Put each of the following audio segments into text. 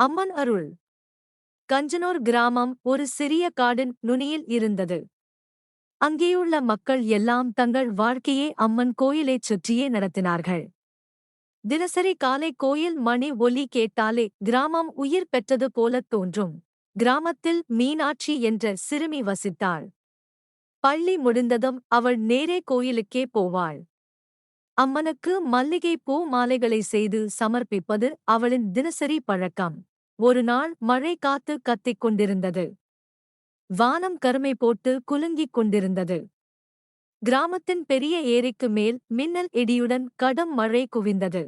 அம்மன் அருள். கஞ்சனூர் கிராமம் ஒரு சிறிய காடின் நுனியில் இருந்தது. அங்கேயுள்ள மக்கள் எல்லாம் தங்கள் வாழ்க்கையை அம்மன் கோயிலைச் சுற்றியே நடத்தினார்கள். தினசரி காலை கோயில் மணி ஒலி கேட்டாலே கிராமம் உயிர் பெற்றது போலத் தோன்றும். கிராமத்தில் மீனாட்சி என்ற சிறுமி வசித்தாள். பள்ளி முடிந்ததும் அவள் நேரே கோயிலுக்கே போவாள். அம்மனுக்கு மல்லிகை பூ மாலைகளை செய்து சமர்ப்பிப்பது அவளின் தினசரி பழக்கம். ஒரு நாள் மழை காத்து கத்திக் கொண்டிருந்தது. வானம் கருமை போட்டு குலுங்கிக் கொண்டிருந்தது. கிராமத்தின் பெரிய ஏரிக்கு மேல் மின்னல் இடியுடன் கடும் மழை குவிந்தது.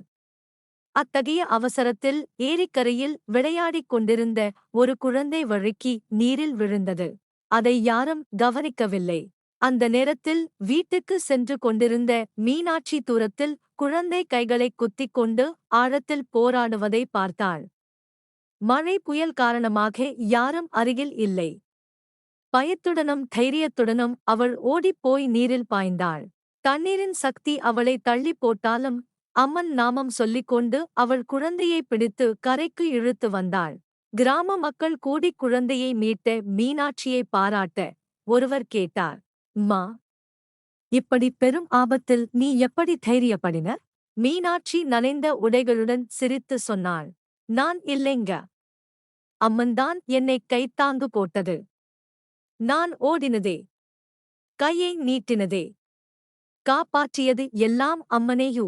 அத்தகைய அவசரத்தில் ஏரிக்கரையில் விளையாடிக் கொண்டிருந்த ஒரு குழந்தை வழுக்கி நீரில் விழுந்தது. அதை யாரும் கவனிக்கவில்லை. அந்த நேரத்தில் வீட்டுக்கு சென்று கொண்டிருந்த மீனாட்சி தூரத்தில் குழந்தை கைகளை குத்திக் கொண்டு ஆழத்தில் போராடுவதை பார்த்தாள். மழை புயல் காரணமாக யாரும் அருகில் இல்லை. பயத்துடனும் தைரியத்துடனும் அவள் ஓடிப்போய் நீரில் பாய்ந்தாள். தண்ணீரின் சக்தி அவளை தள்ளிப் போட்டாலும் அம்மன் நாமம் சொல்லிக்கொண்டு அவள் குழந்தையை பிடித்து கரைக்கு இழுத்து வந்தாள். கிராம மக்கள் கூடிக் குழந்தையை மீட்ட மீனாட்சியை பாராட்ட ஒருவர் கேட்டார் மா இப்படி பெரும் ஆபத்தில் நீ எப்படி தைரியப்படின? மீனாட்சி நனைந்த உடைகளுடன் சிரித்து சொன்னாள் நான் இல்லைங்க. அம்மன்தான் என்னை கைத்தாங்கு போட்டது. நான் ஓடினதே. கையை நீட்டினதே. காப்பாற்றியது எல்லாம் அம்மனேயூ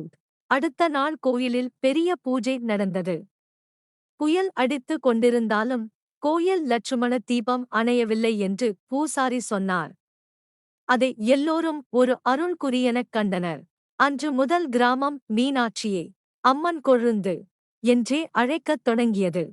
அடுத்த நாள் கோயிலில் பெரிய பூஜை நடந்தது. புயல் அடித்து கொண்டிருந்தாலும் கோயில் லட்சுமண தீபம் அணையவில்லை என்று பூசாரி சொன்னார். அதை எல்லோரும் ஒரு அருள்குறியெனக் கண்டனர். அன்று முதல் கிராமம் மீனாட்சியே அம்மன் கொழுந்து என்றே அழைக்கத் தொடங்கியது.